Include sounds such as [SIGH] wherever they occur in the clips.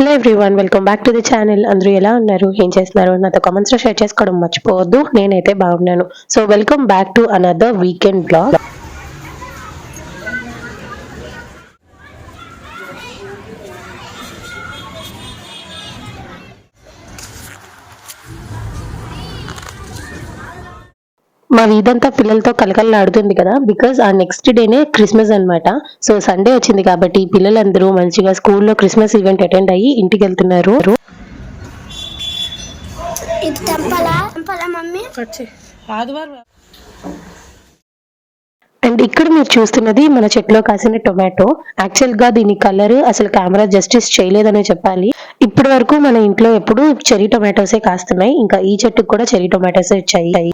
Hello everyone welcome back to the channel అందరూ ఎలా ఉన్నారు? ఏం చేస్తున్నారు? నాతో కామెంట్స్లో షేర్ చేసుకోవడం మర్చిపోవద్దు. నేనైతే బాగున్నాను. So welcome back to another weekend vlog మా వీధంతా పిల్లలతో కలకలలాడుతుంది కదా బికాజ్ ఆ నెక్స్ట్ డేనే క్రిస్మస్ అన్నమాట. సో సండే వచ్చింది కాబట్టి పిల్లలందరూ మంచిగా స్కూల్లో క్రిస్మస్ ఈవెంట్ అటెండ్ అయ్యి ఇంటికి వెళ్తున్నారు. ఇది తెంపాలా? తెంపాలా మమ్మీ? ఆదివారం అండ్ ఇక్కడ మీరు చూస్తున్నది మన చెట్లో కాసిన టొమాటో యాక్చువల్గా దీని కలర్ అసలు కెమెరా జస్టిస్ చేయలేదనే చెప్పాలి. ఇప్పటి వరకు మన ఇంట్లో ఎప్పుడు చెరీ టొమాటోసే కాస్తున్నాయి. ఇంకా ఈ చెట్టుకు కూడా చెరీ టొమాటోసే వచ్చాయి.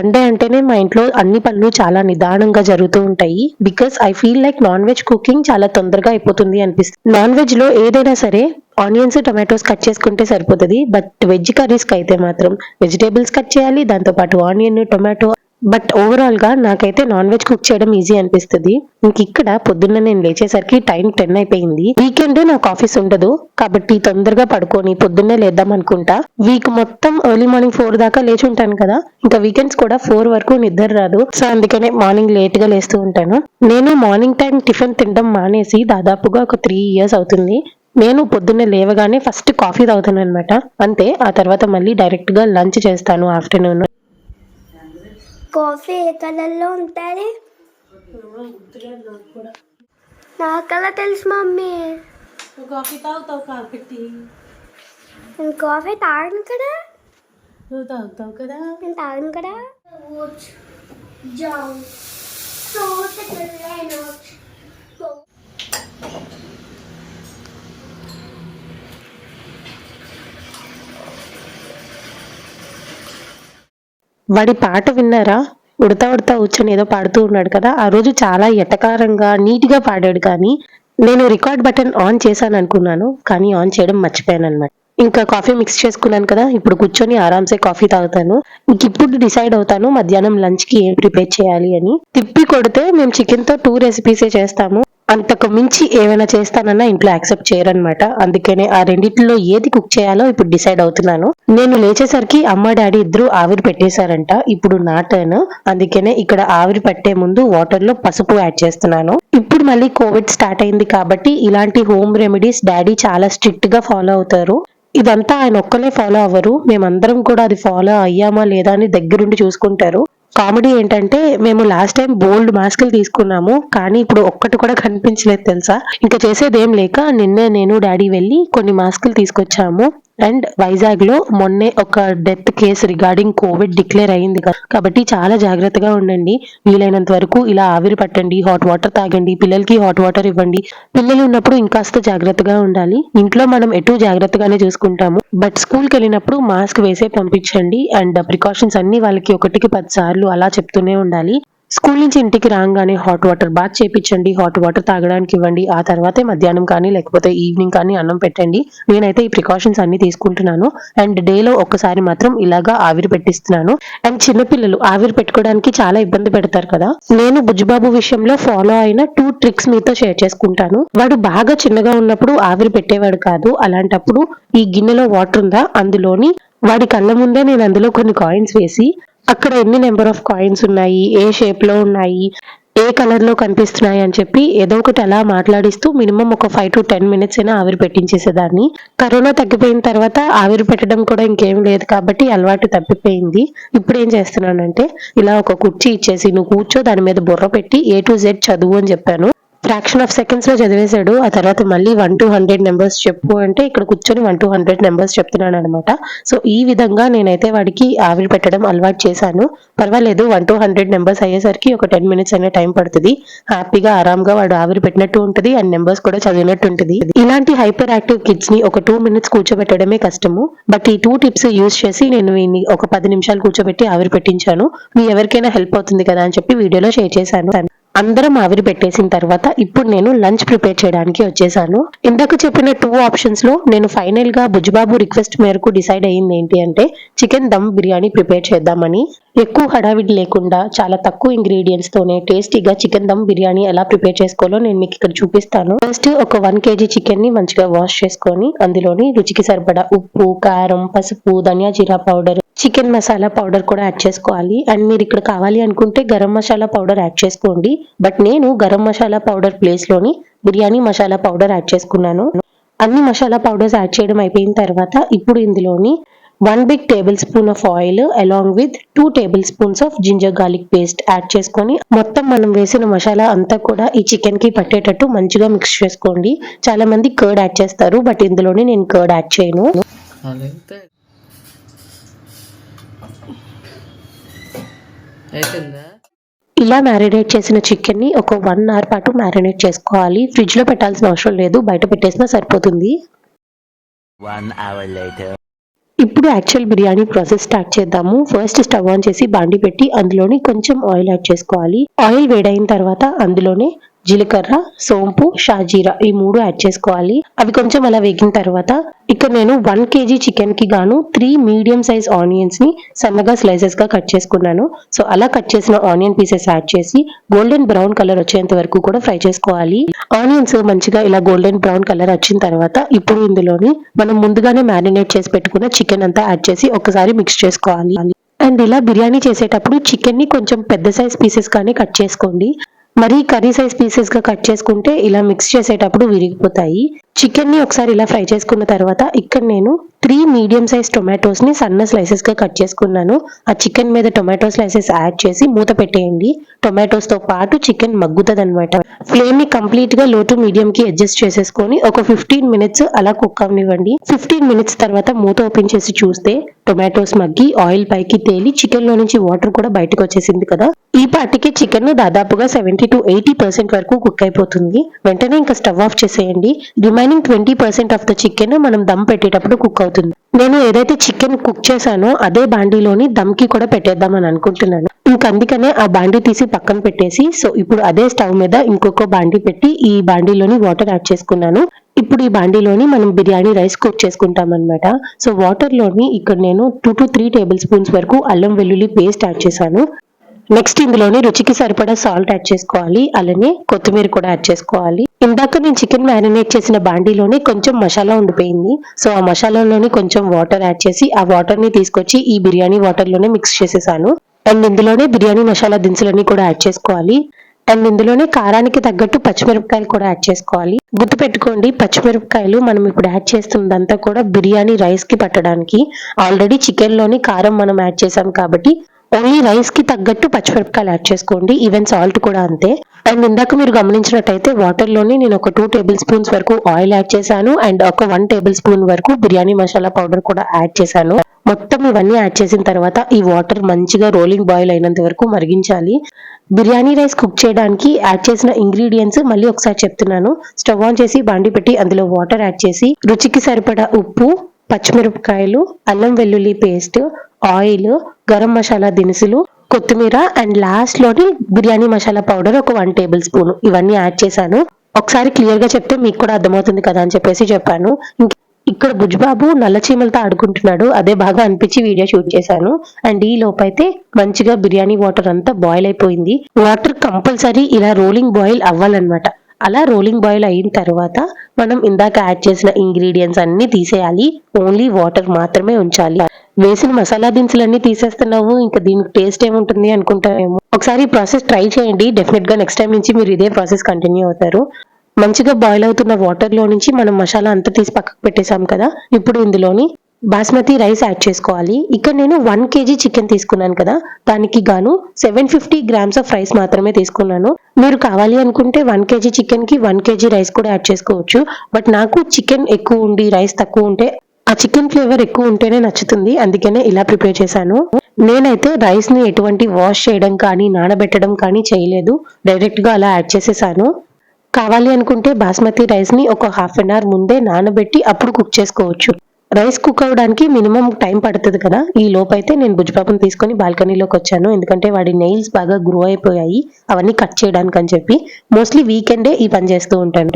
సండే అంటేనే మా ఇంట్లో అన్ని పనులు చాలా నిదానంగా జరుగుతూ ఉంటాయి. Because I feel like non veg cooking చాలా తొందరగా అయిపోతుంది అనిపిస్తుంది. నాన్ వెజ్లో ఏదైనా సరే ఆనియన్స్ టొమాటోస్ కట్ చేసుకుంటే సరిపోతుంది. బట్ వెజ్ కర్రీస్కి అయితే మాత్రం వెజిటేబుల్స్ కట్ చేయాలి దాంతో పాటు ఆనియన్ టొమాటో బట్ ఓవరాల్గా నాకైతే నాన్ వెజ్ కుక్ చేయడం ఈజీ అనిపిస్తుంది. ఇంక ఇక్కడ పొద్దున్న నేను లేచేసరికి టైం టెన్ అయిపోయింది. వీకెండ్ నాకు ఆఫీస్ ఉండదు. కాబట్టి తొందరగా పడుకొని పొద్దున్నే లేద్దాం అనుకుంటా. వీక్ మొత్తం ఎర్లీ మార్నింగ్ ఫోర్ దాకా లేచి ఉంటాను కదా. ఇంకా వీకెండ్స్ కూడా ఫోర్ వరకు నిద్ర రాదు. సో అందుకనే మార్నింగ్ లేట్గా లేస్తూ ఉంటాను. నేను మార్నింగ్ టైం టిఫిన్ తినడం మానేసి దాదాపుగా ఒక త్రీ ఇయర్స్ అవుతుంది. నేను పొద్దున్నే లేవగానే ఫస్ట్ కాఫీ తాగుతాను అనమాట అంతే ఆ తర్వాత మళ్ళీ డైరెక్ట్గా లంచ్ చేస్తాను ఆఫ్టర్నూన్ కాఫీ ఏ కలర్లో ఉంటుంది? నా కలర్ తెలుసు మమ్మీ. కాఫీ తాగుతావు కాబట్టి నేను కాఫీ తాగను కదా. నువ్వు తాగుతావు కదా. నేను తాగను కదా. వాడి పాట విన్నారా? ఉడతా ఉడతా కూర్చొని ఏదో పాడుతూ ఉన్నాడు కదా. ఆ రోజు చాలా ఎటకారంగా నీట్గా పాడాడు కానీ నేను రికార్డ్ బటన్ ఆన్ చేశాను అనుకున్నాను కానీ ఆన్ చేయడం మర్చిపోయాను అనమాట ఇంకా కాఫీ మిక్స్ చేసుకున్నాను కదా. ఇప్పుడు కూర్చొని ఆరామ్సే కాఫీ తాగుతాను. ఇంక ఇప్పుడు డిసైడ్ అవుతాను మధ్యాహ్నం లంచ్కి ఏం ప్రిపేర్ చేయాలి అని. తిప్పి కొడితే మేము చికెన్తో టూ రెసిపీసే చేస్తాము. అంతకు మించి ఏమైనా చేస్తానన్నా ఇంట్లో యాక్సెప్ట్ చేయరనమాట అందుకనే ఆ రెండిట్లో ఏది కుక్ చేయాలో ఇప్పుడు డిసైడ్ అవుతున్నాను. నేను లేచేసరికి అమ్మ డాడీ ఇద్దరు ఆవిరి పెట్టేశారంట. ఇప్పుడు నా టర్న్ అందుకనే ఇక్కడ ఆవిరి పెట్టే ముందు వాటర్లో పసుపు యాడ్ చేస్తున్నాను. ఇప్పుడు మళ్ళీ కోవిడ్ స్టార్ట్ అయింది కాబట్టి ఇలాంటి హోమ్ రెమెడీస్ డాడీ చాలా స్ట్రిక్ట్గా ఫాలో అవుతారు. ఇదంతా ఆయన ఒక్కలే ఫాలో అవ్వరు. మేమందరం కూడా అది ఫాలో అయ్యామా లేదా అని దగ్గరుండి చూసుకుంటారు. కామెడీ ఏంటంటే మేము లాస్ట్ టైం బోల్డ్ మాస్కులు తీసుకున్నాము కానీ ఇప్పుడు ఒక్కటి కూడా కనిపించలేదు తెలుసా? ఇంకా చేసేది ఏం లేక నిన్నే నేను డాడీ వెళ్ళి కొన్ని మాస్కులు తీసుకొచ్చాము. అండ్ వైజాగ్లో మొన్నే ఒక death case regarding covid declare అయింది కదా కాబట్టి చాలా జాగ్రత్తగా ఉండండి. వీలైనంత వరకు ఇలా ఆవిరి పట్టండి హాట్ వాటర్ తాగండి పిల్లలకి హాట్ వాటర్ ఇవ్వండి. పిల్లలు ఉన్నప్పుడు ఇంకాస్త జాగ్రత్తగా ఉండాలి. ఇంట్లో మనం ఎటు జాగ్రత్తగానే చూసుకుంటాము. బట్ స్కూల్కి వెళ్ళినప్పుడు మాస్క్ వేసే పంపించండి. అండ్ ప్రికాషన్స్ అన్ని వాళ్ళకి ఒకటికి పది సార్లు అలా చెప్తూనే ఉండాలి. స్కూల్ నుంచి ఇంటికి రాగానే హాట్ వాటర్ బాత్ చేపించండి హాట్ వాటర్ తాగడానికి ఇవ్వండి. ఆ తర్వాతే మధ్యాహ్నం కానీ లేకపోతే ఈవినింగ్ కానీ అన్నం పెట్టండి. నేనైతే ఈ ప్రికాషన్స్ అన్ని తీసుకుంటున్నాను. అండ్ డేలో ఒక్కసారి మాత్రం ఇలాగా ఆవిరి పెట్టిస్తున్నాను. అండ్ చిన్నపిల్లలు ఆవిరి పెట్టుకోవడానికి చాలా ఇబ్బంది పెడతారు కదా. నేను బుజ్జిబాబు విషయంలో ఫాలో అయిన టూ ట్రిక్స్ మీతో షేర్ చేసుకుంటాను. వాడు బాగా చిన్నగా ఉన్నప్పుడు ఆవిరి పెట్టేవాడు కాదు. అలాంటప్పుడు ఈ గిన్నెలో వాటర్ ఉందా? అందులోని వాడి కళ్ళ ముందే నేను అందులో కొన్ని కాయిన్స్ వేసి అక్కడ ఎన్ని నెంబర్ ఆఫ్ కాయిన్స్ ఉన్నాయి? ఏ షేప్లో ఉన్నాయి? ఏ కలర్లో కనిపిస్తున్నాయి అని చెప్పి ఏదో ఒకటి అలా మాట్లాడిస్తూ మినిమం ఒక ఫైవ్ టు టెన్ మినిట్స్ అయినా ఆవిరి పెట్టించేసేదాన్ని. కరోనా తగ్గిపోయిన తర్వాత ఆవిరి పెట్టడం కూడా ఇంకేం లేదు కాబట్టి అలవాటు తప్పిపోయింది. ఇప్పుడు ఏం చేస్తున్నానంటే ఇలా ఒక కుర్చీ ఇచ్చేసి నువ్వు కూర్చో దాని మీద బుర్ర పెట్టి ఏ టు జెడ్ చదువు అని చెప్పాను. ఫ్రాక్షన్ ఆఫ్ సెకండ్స్లో చదివేశాడు. ఆ తర్వాత మళ్ళీ వన్ టు హండ్రెడ్ నెంబర్స్ చెప్పు అంటే ఇక్కడ కూర్చొని వన్ టు హండ్రెడ్ నెంబర్స్ చెప్తున్నాను అనమాట సో ఈ విధంగా నేనైతే వాడికి ఆవిరి పెట్టడం అలవాటు చేశాను. పర్వాలేదు వన్ టు హండ్రెడ్ నెంబర్స్ అయ్యేసరికి ఒక టెన్ మినిట్స్ అనే టైం పడుతుంది. హ్యాపీగా ఆరామ్గా వాడు ఆవిరి పెట్టినట్టు ఉంటుంది. అండ్ నెంబర్స్ కూడా చదివినట్టు ఉంటుంది. ఇలాంటి హైపర్ యాక్టివ్ కిడ్స్ని ఒక టూ మినిట్స్ కూర్చోబెట్టడమే కష్టము. బట్ ఈ టూ టిప్స్ యూస్ చేసి నేను వీని ఒక పది నిమిషాలు కూర్చోబెట్టి ఆవిరి పెట్టించాను. మీ ఎవరికైనా హెల్ప్ అవుతుంది కదా అని చెప్పి వీడియోలో షేర్ చేశాను. అందరం ఆవిరి పెట్టేసిన తర్వాత ఇప్పుడు నేను లంచ్ ప్రిపేర్ చేయడానికి వచ్చేసాను. ఇందాక చెప్పిన టూ ఆప్షన్స్లో నేను ఫైనల్గా బుజ్జిబాబు రిక్వెస్ట్ మేరకు డిసైడ్ అయ్యింది ఏంటి అంటే చికెన్ దమ్ బిర్యానీ ప్రిపేర్ చేద్దామని. ఎక్కువ హడావిడి లేకుండా చాలా తక్కువ ఇంగ్రీడియంట్స్తోనే టేస్టీగా చికెన్ దమ్ బిర్యానీ ఎలా ప్రిపేర్ చేసుకోవాలో నేను మీకు ఇక్కడ చూపిస్తాను. ఫస్ట్ ఒక వన్ కేజీ చికెన్ని మంచిగా వాష్ చేసుకొని అందులోని రుచికి సరిపడా ఉప్పు కారం పసుపు ధనియా జీరా పౌడర్ చికెన్ మసాలా పౌడర్ కూడా యాడ్ చేసుకోవాలి. అండ్ మీరు ఇక్కడ కావాలి అనుకుంటే గరం మసాలా పౌడర్ యాడ్ చేసుకోండి. బట్ నేను గరం మసాలా పౌడర్ ప్లేస్లోని బిర్యానీ మసాలా పౌడర్ యాడ్ చేసుకున్నాను. అన్ని మసాలా పౌడర్స్ యాడ్ చేయడం అయిపోయిన తర్వాత ఇప్పుడు ఇందులోని one big tablespoon of oil along with two tablespoons of ginger garlic paste add చేసుకొని మొత్తం మనం వేసిన మసాలా అంతా కూడా ఈ చికెన్కి పట్టేటట్టు మంచిగా మిక్స్ చేసుకోండి. చాలా మంది కర్డ్ యాడ్ చేస్తారు బట్ ఇందులోనే నేను కర్డ్ యాడ్ చేయను. అయిపోయిందా? ఇలా మ్యారినేట్ చేసిన చికెన్ని ఒక వన్ అవర్ పాటు మ్యారినేట్ చేసుకోవాలి. ఫ్రిడ్జ్లో పెట్టాల్సిన అవసరం లేదు బయట పెట్టేసినా సరిపోతుంది. ఇప్పుడు యాక్చువల్ బిర్యానీ ప్రాసెస్ స్టార్ట్ చేద్దాము. ఫస్ట్ స్టవ్ ఆన్ చేసి బాండి పెట్టి అందులోని కొంచెం ఆయిల్ యాడ్ చేసుకోవాలి. ఆయిల్ వేడైన తర్వాత అందులోనే జీలకర్ర సోంపు షాజీరా ఈ మూడు యాడ్ చేసుకోవాలి. అవి కొంచెం అలా వేగిన తర్వాత ఇక్కడ నేను వన్ కేజీ చికెన్కి గాను త్రీ మీడియం సైజ్ ఆనియన్స్ని సన్నగా స్లైసెస్గా కట్ చేసుకున్నాను. సో అలా కట్ చేసిన ఆనియన్ పీసెస్ యాడ్ చేసి గోల్డెన్ బ్రౌన్ కలర్ వచ్చేంత వరకు కూడా ఫ్రై చేసుకోవాలి. ఆనియన్స్ మంచిగా ఇలా గోల్డెన్ బ్రౌన్ కలర్ వచ్చిన తర్వాత ఇప్పుడు ఇందులోని మనం ముందుగానే మ్యారినేట్ చేసి పెట్టుకున్న చికెన్ అంతా యాడ్ చేసి ఒకసారి మిక్స్ చేసుకోవాలి. అండ్ ఇలా బిర్యానీ చేసేటప్పుడు చికెన్ని కొంచెం పెద్ద సైజ్ పీసెస్ కానీ కట్ చేసుకోండి. మరీ కర్రీ సైజ్ పీసెస్గా కట్ చేసుకుంటే ఇలా మిక్స్ చేసేటప్పుడు విరిగిపోతాయి. చికెన్ని ఒకసారి ఇలా ఫ్రై చేసుకున్న తర్వాత ఇక్కడ నేను త్రీ మీడియం సైజ్ టొమాటోస్ని సన్న స్లైసెస్గా కట్ చేసుకున్నాను. ఆ చికెన్ మీద టొమాటో స్లైసెస్ యాడ్ చేసి మూత పెట్టేయండి. టొమాటోస్తో పాటు చికెన్ మగ్గుతుంది అనమాట ఫ్లేమ్ని కంప్లీట్గా లో టు మీడియం కి అడ్జస్ట్ చేసేసుకొని ఒక ఫిఫ్టీన్ మినిట్స్ అలా కుక్ అవనివ్వండి. ఫిఫ్టీన్ మినిట్స్ తర్వాత మూత ఓపెన్ చేసి చూస్తే టొమాటోస్ మగ్గి ఆయిల్ పైకి తేలి చికెన్లో నుంచి వాటర్ కూడా బయటకు వచ్చేసింది కదా. ఈ పాటికి చికెన్ దాదాపుగా సెవెంటీ టు ఎయిటీ పర్సెంట్ వరకు కుక్ అయిపోతుంది. వెంటనే ఇంకా స్టవ్ ఆఫ్ చేసేయండి. Remaining twenty percent of the chicken మనం దమ్ పెట్టేటప్పుడు కుక్ అవుతుంది. నేను ఏదైతే చికెన్ కుక్ చేశానో అదే బాండీలోని దమ్కి కూడా పెట్టేద్దామని అనుకుంటున్నాను. ఇంక అందుకనే ఆ బాండీ తీసి పక్కన పెట్టేసి సో ఇప్పుడు అదే స్టవ్ మీద ఇంకొక బాండీ పెట్టి ఈ బాండీలోని వాటర్ యాడ్ చేసుకున్నాను. ఇప్పుడు ఈ బాండీలోని మనం బిర్యానీ రైస్ కుక్ చేసుకుంటాం అనమాట సో వాటర్లోని ఇక్కడ నేను two to three tablespoons వరకు అల్లం వెల్లుల్లి పేస్ట్ యాడ్ చేశాను. నెక్స్ట్ ఇందులోనే రుచికి సరిపడా సాల్ట్ యాడ్ చేసుకోవాలి. అలానే కొత్తిమీర కూడా యాడ్ చేసుకోవాలి. ఇందాక నేను చికెన్ మ్యారినేట్ చేసిన బాండీలోనే కొంచెం మసాలా ఉండిపోయింది. సో ఆ మసాలాలోని కొంచెం వాటర్ యాడ్ చేసి ఆ వాటర్ని తీసుకొచ్చి ఈ బిర్యానీ వాటర్లోనే మిక్స్ చేసేసాను. అండ్ ఇందులోనే బిర్యానీ మసాలా దినుసులన్నీ కూడా యాడ్ చేసుకోవాలి. అండ్ ఇందులోనే కారానికి తగ్గట్టు పచ్చిమిరపకాయలు కూడా యాడ్ చేసుకోవాలి. గుర్తు పెట్టుకోండి పచ్చిమిరపకాయలు మనం ఇప్పుడు యాడ్ చేస్తున్నదంతా కూడా బిర్యానీ రైస్కి పట్టడానికి. ఆల్రెడీ చికెన్లోని కారం మనం యాడ్ చేసాం కాబట్టి ఓన్లీ రైస్కి తగ్గట్టు పచ్చిమిరపకాయలు యాడ్ చేసుకోండి ఈవెన్ సాల్ట్ కూడా అంతే. అండ్ ఇందాక మీరు గమనించినట్టయితే వాటర్లోని నేను ఒక టూ టేబుల్ స్పూన్స్ వరకు ఆయిల్ యాడ్ చేశాను అండ్ ఒక వన్ టేబుల్ స్పూన్ వరకు బిర్యానీ మసాలా పౌడర్ కూడా యాడ్ చేశాను. మొత్తం ఇవన్నీ యాడ్ చేసిన తర్వాత ఈ వాటర్ మంచిగా రోలింగ్ బాయిల్ అయినంత వరకు మరిగించాలి. బిర్యానీ రైస్ కుక్ చేయడానికి యాడ్ చేసిన ఇంగ్రీడియంట్స్ మళ్ళీ ఒకసారి చెప్తున్నాను. స్టవ్ ఆన్ చేసి బాండి పెట్టి అందులో వాటర్ యాడ్ చేసి రుచికి సరిపడా ఉప్పు పచ్చిమిరపకాయలు అల్లం వెల్లుల్లి పేస్ట్ ఆయిల్ గరం మసాలా దినుసులు కొత్తిమీర అండ్ లాస్ట్లోని బిర్యానీ మసాలా పౌడర్ ఒక వన్ టేబుల్ స్పూన్ ఇవన్నీ యాడ్ చేశాను. ఒకసారి క్లియర్గా చెప్తే మీకు కూడా అర్థమవుతుంది కదా అని చెప్పేసి చెప్పాను. ఇక్కడ బుజ్బాబు నల్ల చీమలతో ఆడుకుంటున్నాడు. అదే బాగా అనిపించి వీడియో షూట్ చేశాను. అండ్ ఈ లోపైతే మంచిగా బిర్యానీ వాటర్ అంతా బాయిల్ అయిపోయింది. వాటర్ కంపల్సరీ ఇలా రోలింగ్ బాయిల్ అవ్వాలన్నమాట. అలా రోలింగ్ బాయిల్ అయిన తర్వాత మనం ఇందాక యాడ్ చేసిన ఇంగ్రీడియంట్స్ అన్ని తీసేయాలి. ఓన్లీ వాటర్ మాత్రమే ఉంచాలి. వేసిన మసాలా దినుసులన్నీ తీసేస్తున్నావు ఇంకా దీనికి టేస్ట్ ఏముంటుంది అనుకుంటారేమో ఒకసారి ఈ ప్రాసెస్ ట్రై చేయండి డెఫినెట్గా నెక్స్ట్ టైం నుంచి మీరు ఇదే ప్రాసెస్ కంటిన్యూ అవుతారు. మంచిగా బాయిల్ అవుతున్న వాటర్లో నుంచి మనం మసాలా అంతా తీసి పక్కకు పెట్టేశాం కదా ఇప్పుడు ఇందులోని బాస్మతి రైస్ యాడ్ చేసుకోవాలి. ఇక్కడ నేను వన్ కేజీ చికెన్ తీసుకున్నాను కదా దానికి గాను seven fifty grams of rice మాత్రమే తీసుకున్నాను. మీరు కావాలి అనుకుంటే వన్ కేజీ చికెన్కి వన్ కేజీ రైస్ కూడా యాడ్ చేసుకోవచ్చు. బట్ నాకు చికెన్ ఎక్కువ ఉండి రైస్ తక్కువ ఉంటే ఆ చికెన్ ఫ్లేవర్ ఎక్కువ ఉంటేనే నచ్చుతుంది. అందుకనే ఇలా ప్రిపేర్ చేశాను. నేనైతే రైస్ని ఎటువంటి వాష్ చేయడం కానీ నానబెట్టడం కానీ చేయలేదు. డైరెక్ట్గా అలా యాడ్ చేసేసాను. కావాలి అనుకుంటే బాస్మతి రైస్ని ఒక హాఫ్ అన్ అవర్ ముందే నానబెట్టి అప్పుడు కుక్ చేసుకోవచ్చు. రైస్ కుక్ అవ్వడానికి మినిమం టైం పడుతుంది కదా. ఈ లోపు అయితే నేను బుజ్జిపాపను తీసుకొని బాల్కనీలోకి వచ్చాను. ఎందుకంటే వాడి నెయిల్స్ బాగా గ్రో అయిపోయాయి. అవన్నీ కట్ చేయడానికి అని చెప్పి. మోస్ట్లీ వీకెండే ఈ పని చేస్తూ ఉంటాను.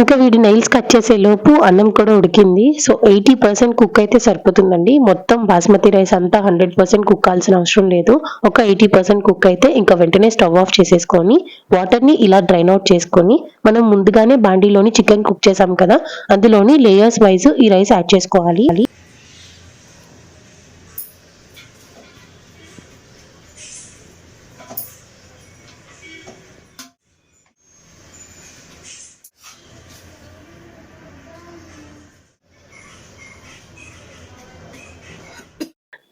ఇంకా వీడి నైల్స్ కట్ చేసే లోపు అన్నం కూడా ఉడికింది. సో ఎయిటీ పర్సెంట్ కుక్ అయితే సరిపోతుందండి. మొత్తం బాస్మతి రైస్ అంతా హండ్రెడ్ పర్సెంట్ కుక్ కావాల్సిన అవసరం లేదు. ఒక ఎయిటీ పర్సెంట్ కుక్ అయితే ఇంకా వెంటనే స్టవ్ ఆఫ్ చేసేసుకొని వాటర్ని ఇలా డ్రైన్ అవుట్ చేసుకొని మనం ముందుగానే బాండీలోని చికెన్ కుక్ చేసాం కదా అందులోని లేయర్స్ వైజ్ ఈ రైస్ యాడ్ చేసుకోవాలి.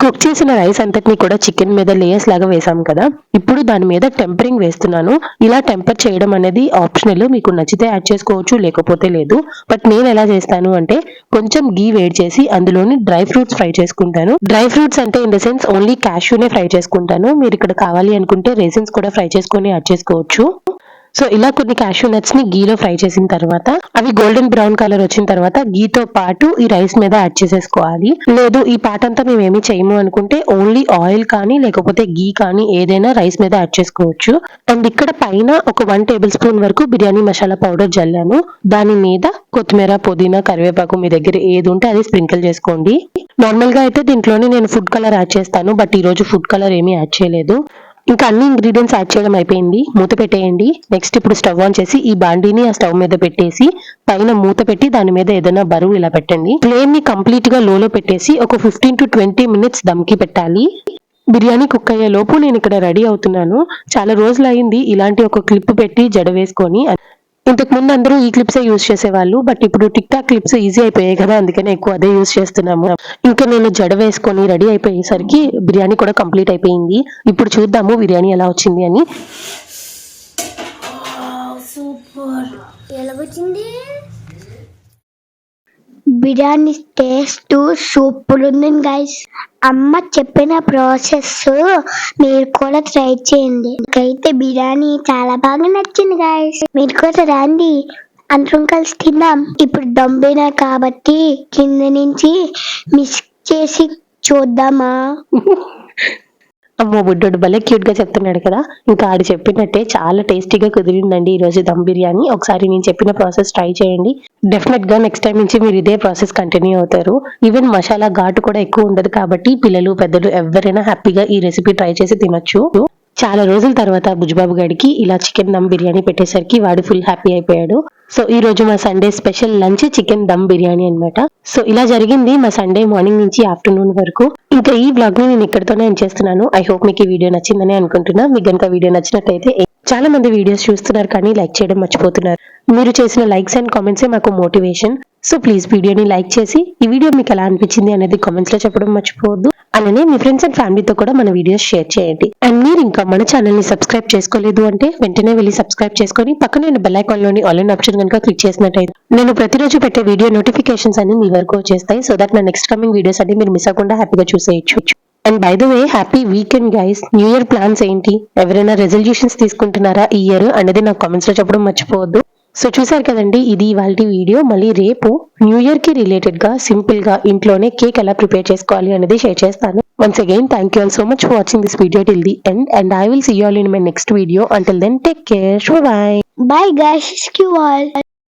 కుక్ చేసిన రైస్ అంతటిని కూడా చికెన్ మీద లేయర్స్ లాగా వేసాం కదా. ఇప్పుడు దాని మీద టెంపరింగ్ వేస్తున్నాను. ఇలా టెంపర్ చేయడం అనేది ఆప్షనల్ మీకు నచ్చితే యాడ్ చేసుకోవచ్చు లేకపోతే లేదు. బట్ నేను ఎలా చేస్తాను అంటే కొంచెం గీ వేడి చేసి అందులోని డ్రై ఫ్రూట్స్ ఫ్రై చేసుకుంటాను. డ్రై ఫ్రూట్స్ అంటే ఇన్ ద సెన్స్ ఓన్లీ క్యాష్యూనే ఫ్రై చేసుకుంటాను. మీరు ఇక్కడ కావాలి అనుకుంటే రేసిన్స్ కూడా ఫ్రై చేసుకొని యాడ్ చేసుకోవచ్చు. సో ఇలా కొన్ని క్యాషూ నట్స్ని గీలో ఫ్రై చేసిన తర్వాత అవి గోల్డెన్ బ్రౌన్ కలర్ వచ్చిన తర్వాత గీతో పాటు ఈ రైస్ మీద యాడ్ చేసేసుకోవాలి. లేదు ఈ పాట అంతా మేము ఏమి చేయము అనుకుంటే ఓన్లీ ఆయిల్ కానీ లేకపోతే గీ కానీ ఏదైనా రైస్ మీద యాడ్ చేసుకోవచ్చు. అండ్ ఇక్కడ పైన ఒక వన్ టేబుల్ స్పూన్ వరకు బిర్యానీ మసాలా పౌడర్ జల్లాను. దాని మీద కొత్తిమీర పుదీనా కరివేపాకు మీ దగ్గర ఏది ఉంటే అది స్ప్రింకిల్ చేసుకోండి. నార్మల్గా అయితే దీంట్లోనే నేను ఫుడ్ కలర్ యాడ్ చేస్తాను బట్ ఈ రోజు ఫుడ్ కలర్ ఏమీ యాడ్ చేయలేదు. ఇంకా అన్ని ఇంగ్రీడియంట్స్ యాడ్ చేయడం అయిపోయింది. మూత పెట్టేయండి. నెక్స్ట్ ఇప్పుడు స్టవ్ ఆన్ చేసి ఈ బాండీని ఆ స్టవ్ మీద పెట్టేసి పైన మూత పెట్టి దాని మీద ఏదైనా బరువు ఇలా పెట్టండి. ఫ్లేమ్ని కంప్లీట్గా లోలో పెట్టేసి ఒక ఫిఫ్టీన్ టు ట్వంటీ మినిట్స్ దమ్కి పెట్టాలి. బిర్యానీ కుక్ అయ్యే లోపు నేను ఇక్కడ రెడీ అవుతున్నాను. చాలా రోజులు అయింది. ఇలాంటి ఒక క్లిప్ పెట్టి జడ వేసుకొని ఇంతకు ముందు అందరూ ఈ క్లిప్సే యూజ్ చేసేవాళ్ళు బట్ ఇప్పుడు టిక్ టాక్ క్లిప్స్ ఈజీ అయిపోయాయి కదా అందుకనే ఎక్కువ అదే యూజ్ చేస్తున్నాము. ఇంకా నేను జడ వేసుకొని రెడీ అయిపోయేసరికి బిర్యానీ కూడా కంప్లీట్ అయిపోయింది. ఇప్పుడు చూద్దాము బిర్యానీ ఎలా వచ్చింది అని. ఎలా వచ్చింది? బిర్యానీ టేస్ట్ సూపర్ ఉంది గైస్ అమ్మ చెప్పిన ప్రాసెస్ మీరు కూడా ట్రై చేయండి. నాకైతే బిర్యానీ చాలా బాగా నచ్చింది గైస్ మీరు కూడా రండి. అందరం కలిసి తిందాం. ఇప్పుడు దమ్మినా కాబట్టి కింద నుంచి మిస్ చేసి చూద్దామా? [LAUGHS] అమ్మో బుడ్డోడు భలే క్యూట్గా చెప్తున్నాడు కదా. ఇంకా ఆడు చెప్పినట్టే చాలా టేస్టీగా కుదిరిందండి ఈ రోజు దమ్ బిర్యానీ. ఒకసారి నేను చెప్పిన ప్రాసెస్ ట్రై చేయండి. డెఫినెట్గా నెక్స్ట్ టైం నుంచి మీరు ఇదే ప్రాసెస్ కంటిన్యూ అవుతారు. ఈవెన్ మసాలా ఘాటు కూడా ఎక్కువ ఉండదు కాబట్టి పిల్లలు పెద్దలు ఎవరైనా హ్యాపీగా ఈ రెసిపీ ట్రై చేసి తినొచ్చు. చాలా రోజుల తర్వాత బుజ్బాబు గడికి ఇలా చికెన్ దమ్ బిర్యానీ పెట్టేసరికి వాడు ఫుల్ హ్యాపీ అయిపోయాడు. సో ఈ రోజు మా Sunday special lunch chicken dum biryani అన్నమాట. సో ఇలా జరిగింది మా సండే మార్నింగ్ నుంచి ఆఫ్టర్నూన్ వరకు. ఇంకా ఈ బ్లాగ్ని నేను ఇక్కడితోనే ఎండ్ చేస్తున్నాను. ఐ హోప్ మీకు ఈ వీడియో నచ్చిందని అనుకుంటున్నా. మీకు కనుక వీడియో నచ్చినట్టయితే చాలా మంది వీడియోస్ చూస్తున్నారు కానీ లైక్ చేయడం మర్చిపోతున్నారు. మీరు చేసిన లైక్స్ అండ్ కామెంట్సే మాకు మోటివేషన్ సో ప్లీజ్ వీడియోని లైక్ చేసి ఈ వీడియో మీకు ఎలా అనిపించింది అనేది కామెంట్స్లో చెప్పడం మర్చిపోవద్దు. అలానే మీ ఫ్రెండ్స్ అండ్ ఫ్యామిలీతో కూడా మన వీడియోస్ షేర్ చేయండి. అండ్ మీరు ఇంకా మన ఛానల్ని సబ్స్క్రైబ్ చేసుకోలేదు అంటే వెంటనే వెళ్ళి సబ్స్క్రైబ్ చేసుకొని పక్కనే ఉన్న బెల్ ఐకాన్లోని ఆల్ ఆప్షన్ కనుక క్లిక్ చేసినట్టయితే నేను ప్రతిరోజు పెట్టే వీడియో నోటిఫికేషన్స్ అన్ని మీ వరకు వచ్చేస్తాయి. సో దట్ నా నెక్స్ట్ కమింగ్ వీడియోస్ అన్ని మీరు మిస్ అవ్వకుండా హ్యాపీగా చూసేయచ్చు. And by the way happy weekend guys new year plans ఏంటి? ఎవరైనా రెజల్యూషన్స్ తీసుకుంటున్నారా ఈ ఇయర్ అనేది నాకు కామెంట్స్లో చెప్పడం మర్చిపోవద్దు. సో చూసారు కదండి ఇది ఇవాళ వీడియో. మళ్ళీ రేపు న్యూ ఇయర్కి రిలేటెడ్గా సింపుల్గా ఇంట్లోనే కేక్ ఎలా ప్రిపేర్ చేసుకోవాలి అనేది షేర్ చేస్తాను. Once again thank you so much for watching this video till the end and I will see all in my next video until then take care bye bye guys you all